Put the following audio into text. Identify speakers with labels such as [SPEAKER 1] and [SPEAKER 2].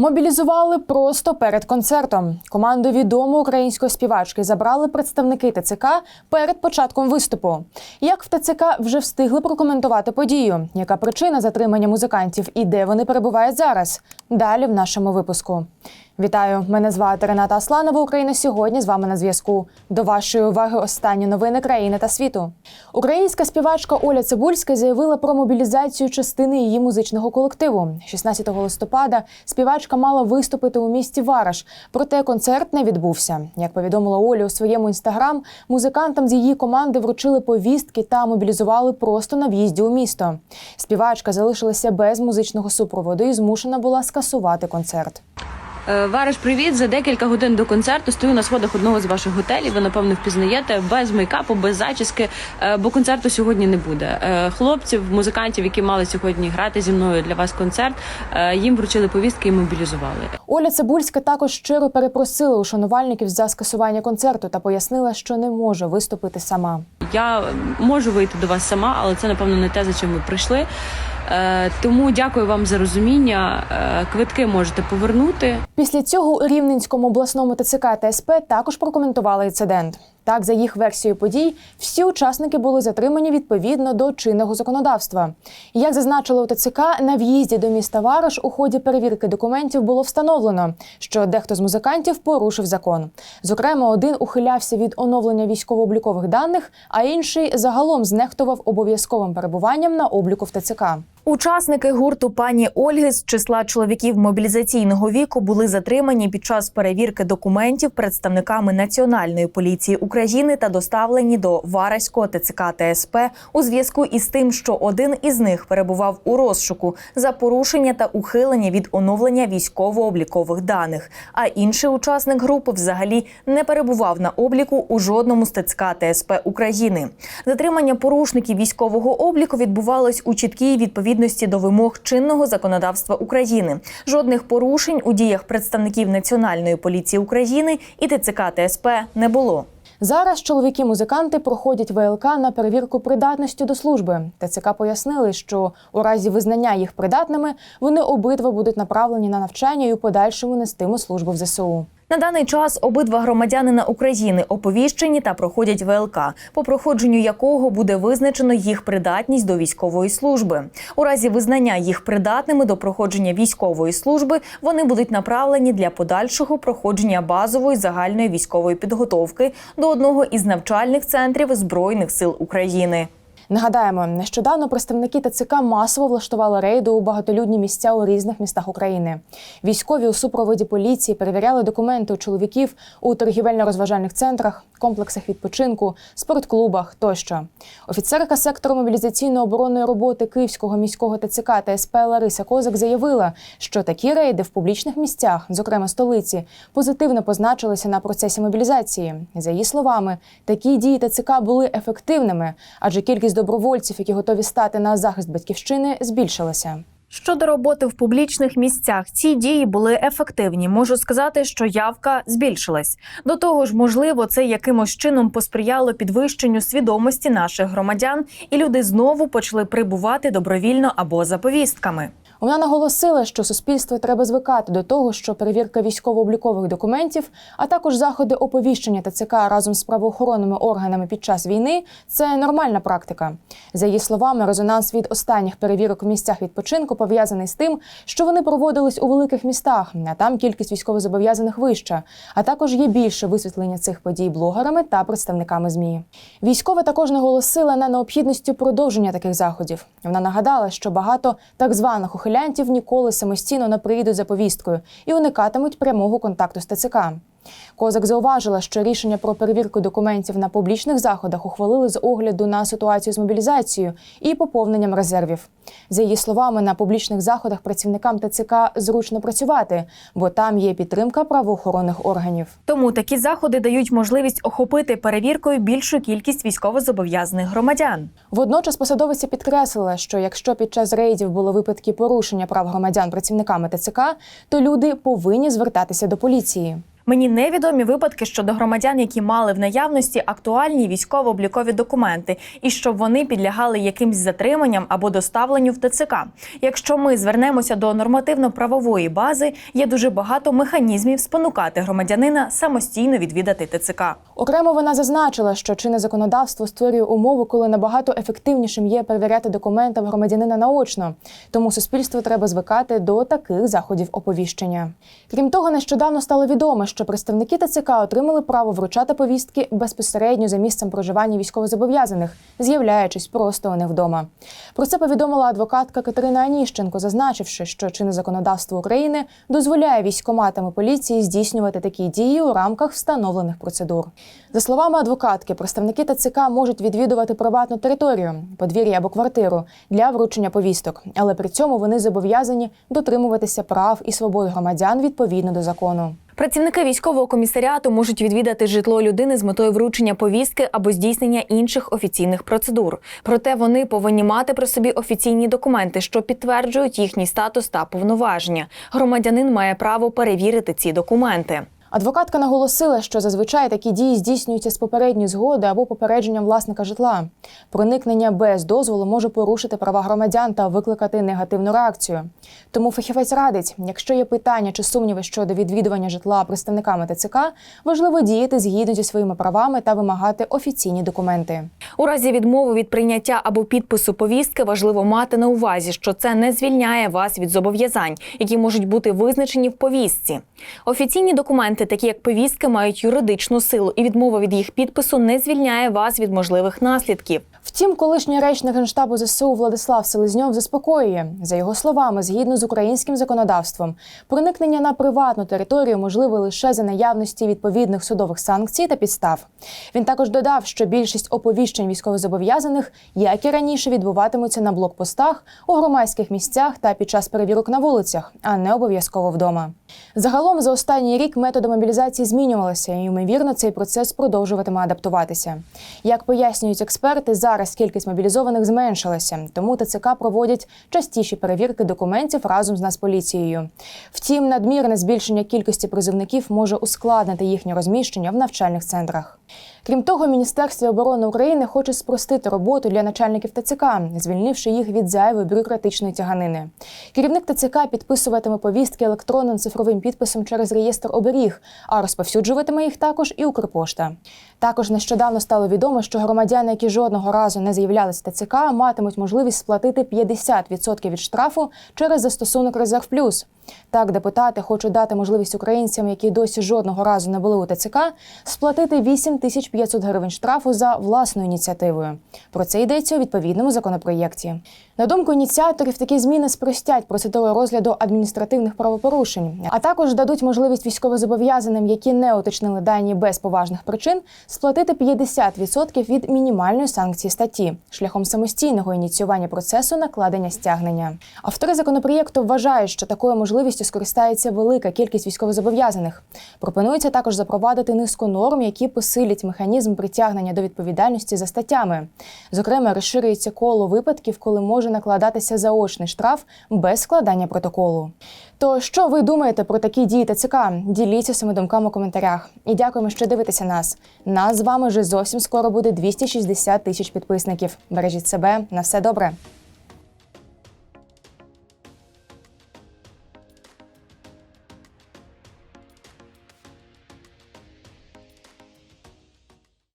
[SPEAKER 1] Мобілізували просто перед концертом. Команду відомої української співачки забрали представники ТЦК перед початком виступу. Як в ТЦК вже встигли прокоментувати подію? Яка причина затримання музикантів і де вони перебувають зараз? Далі в нашому випуску. Вітаю! Мене звати Рената Асланова. Україна сьогодні з вами на зв'язку. До вашої уваги останні новини країни та світу. Українська співачка Оля Цибульська заявила про мобілізацію частини її музичного колективу. 16 листопада співачка мала виступити у місті Вараш, проте концерт не відбувся. Як повідомила Оля у своєму інстаграм, музикантам з її команди вручили повістки та мобілізували просто на в'їзді у місто. Співачка залишилася без музичного супроводу і змушена була скасувати концерт.
[SPEAKER 2] Е, Вариш, привіт! За декілька годин до концерту стою на сходах одного з ваших готелів. Ви напевно впізнаєте без мейкапу, без зачіски, е, бо концерту сьогодні не буде. Е, Хлопців, музикантів, які мали сьогодні грати зі мною для вас концерт, їм вручили повістки і мобілізували.
[SPEAKER 1] Оля Цибульська також щиро перепросила у шанувальників за скасування концерту та пояснила, що не може виступити сама.
[SPEAKER 2] Я можу вийти до вас сама, але це напевно не те, за чим ви прийшли. Е, Тому дякую вам за розуміння. Е, Квитки можете повернути.
[SPEAKER 1] Після цього у Рівненському обласному ТЦК та СП також прокоментували інцидент. Так, за їх версією подій, всі учасники були затримані відповідно до чинного законодавства. Як зазначили у ТЦК, на в'їзді до міста Вараш у ході перевірки документів було встановлено, що дехто з музикантів порушив закон. Зокрема, один ухилявся від оновлення військово-облікових даних, а інший загалом знехтував обов'язковим перебуванням на обліку в ТЦК.
[SPEAKER 3] Учасники гурту пані Ольги з числа чоловіків мобілізаційного віку були затримані під час перевірки документів представниками Національної поліції України та доставлені до Вараського ТЦК та СП у зв'язку із тим, що один із них перебував у розшуку за порушення та ухилення від оновлення військово-облікових даних. А інший учасник групи взагалі не перебував на обліку у жодному з ТЦК та СП України. Затримання порушників військового обліку відбувалось у чіткій відповідності до вимог чинного законодавства України. Жодних порушень у діях представників Національної поліції України і ТЦК та СП не було.
[SPEAKER 1] Зараз чоловіки-музиканти проходять ВЛК на перевірку придатності до служби. ТЦК пояснили, що у разі визнання їх придатними вони обидва будуть направлені на навчання і у подальшому нестимуть службу в ЗСУ.
[SPEAKER 3] На даний час обидва громадянина України оповіщені та проходять ВЛК, по проходженню якого буде визначено їх придатність до військової служби. У разі визнання їх придатними до проходження військової служби вони будуть направлені для подальшого проходження базової загальної військової підготовки до одного із навчальних центрів збройних сил України.
[SPEAKER 1] Нагадаємо, нещодавно представники ТЦК масово влаштували рейди у багатолюдні місця у різних містах України. Військові у супроводі поліції перевіряли документи у чоловіків у торгівельно-розважальних центрах, комплексах відпочинку, спортклубах тощо. Офіцерка сектору мобілізаційно-оборонної роботи Київського міського ТЦК та СП Лариса Козак заявила, що такі рейди в публічних місцях, зокрема столиці, позитивно позначилися на процесі мобілізації. За її словами, такі дії ТЦК були ефективними, адже кількість добровольців, які готові стати на захист батьківщини, збільшилася.
[SPEAKER 3] Щодо роботи в публічних місцях, ці дії були ефективні. Можу сказати, що явка збільшилась. До того ж, можливо, це якимось чином посприяло підвищенню свідомості наших громадян, і люди знову почали прибувати добровільно або за повістками.
[SPEAKER 1] Вона наголосила, що суспільство треба звикати до того, що перевірка військово-облікових документів, а також заходи оповіщення ТЦК разом з правоохоронними органами під час війни це нормальна практика. За її словами, резонанс від останніх перевірок в місцях відпочинку пов'язаний з тим, що вони проводились у великих містах, а там кількість військовозобов'язаних вища. А також є більше висвітлення цих подій блогерами та представниками змі. Військова також наголосила на необхідності продовження таких заходів. Вона нагадала, що багато так званих ухилянтів ніколи самостійно не приїдуть за повісткою і уникатимуть прямого контакту з ТЦК. Козак зауважила, що рішення про перевірку документів на публічних заходах ухвалили з огляду на ситуацію з мобілізацією і поповненням резервів. За її словами, на публічних заходах працівникам ТЦК зручно працювати, бо там є підтримка правоохоронних органів.
[SPEAKER 3] Тому такі заходи дають можливість охопити перевіркою більшу кількість військовозобов'язаних громадян.
[SPEAKER 1] Водночас посадовиця підкреслила, що якщо під час рейдів були випадки порушення прав громадян працівниками ТЦК, то люди повинні звертатися до поліції.
[SPEAKER 3] Мені невідомі випадки щодо громадян, які мали в наявності актуальні військово-облікові документи, і щоб вони підлягали якимсь затриманням або доставленню в ТЦК. Якщо ми звернемося до нормативно-правової бази, є дуже багато механізмів спонукати громадянина самостійно відвідати ТЦК.
[SPEAKER 1] Окремо вона зазначила, що чинне законодавство створює умови, коли набагато ефективнішим є перевіряти документи громадянина наочно. Тому суспільству треба звикати до таких заходів оповіщення. Крім того, нещодавно стало відомо, що представники ТЦК отримали право вручати повістки безпосередньо за місцем проживання військовозобов'язаних, з'являючись просто них вдома. Про це повідомила адвокатка Катерина Аніщенко, зазначивши, що чинне законодавство України дозволяє військоматам і поліції здійснювати такі дії у рамках встановлених процедур. За словами адвокатки, представники ТЦК можуть відвідувати приватну територію, подвір'я або квартиру для вручення повісток, але при цьому вони зобов'язані дотримуватися прав і свобод громадян відповідно до закону.
[SPEAKER 3] Працівники військового комісаріату можуть відвідати житло людини з метою вручення повістки або здійснення інших офіційних процедур. Проте вони повинні мати при собі офіційні документи, що підтверджують їхній статус та повноваження. Громадянин має право перевірити ці документи.
[SPEAKER 1] Адвокатка наголосила, що зазвичай такі дії здійснюються з попередньої згоди або попередженням власника житла. Проникнення без дозволу може порушити права громадян та викликати негативну реакцію. Тому фахівець радить, якщо є питання чи сумніви щодо відвідування житла представниками ТЦК, важливо діяти згідно зі своїми правами та вимагати офіційні документи.
[SPEAKER 3] У разі відмови від прийняття або підпису повістки важливо мати на увазі, що це не звільняє вас від зобов'язань, які можуть бути визначені в повістці. Офіційні документи, такі як повістки, мають юридичну силу, і відмова від їх підпису не звільняє вас від можливих наслідків.
[SPEAKER 1] Втім, колишній речник генштабу ЗСУ Владислав Селезньов заспокоює за його словами, згідно з українським законодавством, проникнення на приватну територію можливе лише за наявності відповідних судових санкцій та підстав. Він також додав, що більшість оповіщень військовозобов'язаних, як і раніше, відбуватимуться на блокпостах, у громадських місцях та під час перевірок на вулицях, а не обов'язково вдома. Загалом за останній рік методи мобілізації змінювалися, і ймовірно, цей процес продовжуватиме адаптуватися. Як пояснюють експерти, зараз кількість мобілізованих зменшилася, тому ТЦК проводять частіші перевірки документів разом з Нацполіцією. Втім, надмірне збільшення кількості призовників може ускладнити їхнє розміщення в навчальних центрах. Крім того, Міністерство оборони України хоче спростити роботу для начальників ТЦК, звільнивши їх від зайвої бюрократичної тяганини. Керівник ТЦК підписуватиме повістки електронним цифровим підписом через реєстр оберіг, а розповсюджуватиме їх також і Укрпошта. Також нещодавно стало відомо, що громадяни, які жодного разу не з'являлися ТЦК, матимуть можливість сплатити 50% від штрафу через застосунок Резерв Плюс. Так, депутати хочуть дати можливість українцям, які досі жодного разу не були у ТЦК, сплатити 8500 гривень штрафу за власною ініціативою. Про це йдеться у відповідному законопроєкті. На думку ініціаторів, такі зміни спростять процедуру розгляду адміністративних правопорушень, а також дадуть можливість військовозобов'язаним, які не уточнили дані без поважних причин, сплатити 50% від мінімальної санкції статті шляхом самостійного ініціювання процесу накладення стягнення. Автори законопроєкту вважають, що такою можливістю скористається велика кількість військовозобов'язаних. Пропонується також запровадити низку норм, які посилять механізм притягнення до відповідальності за статтями. Зокрема, розширюється коло випадків, коли може накладатися заочний штраф без складання протоколу. То що ви думаєте про такі дії ТЦК? Діліться своїми думками у коментарях. І дякуємо, що дивитеся нас. Нас з вами вже зовсім скоро буде 260 тисяч підписників. Бережіть себе на все добре.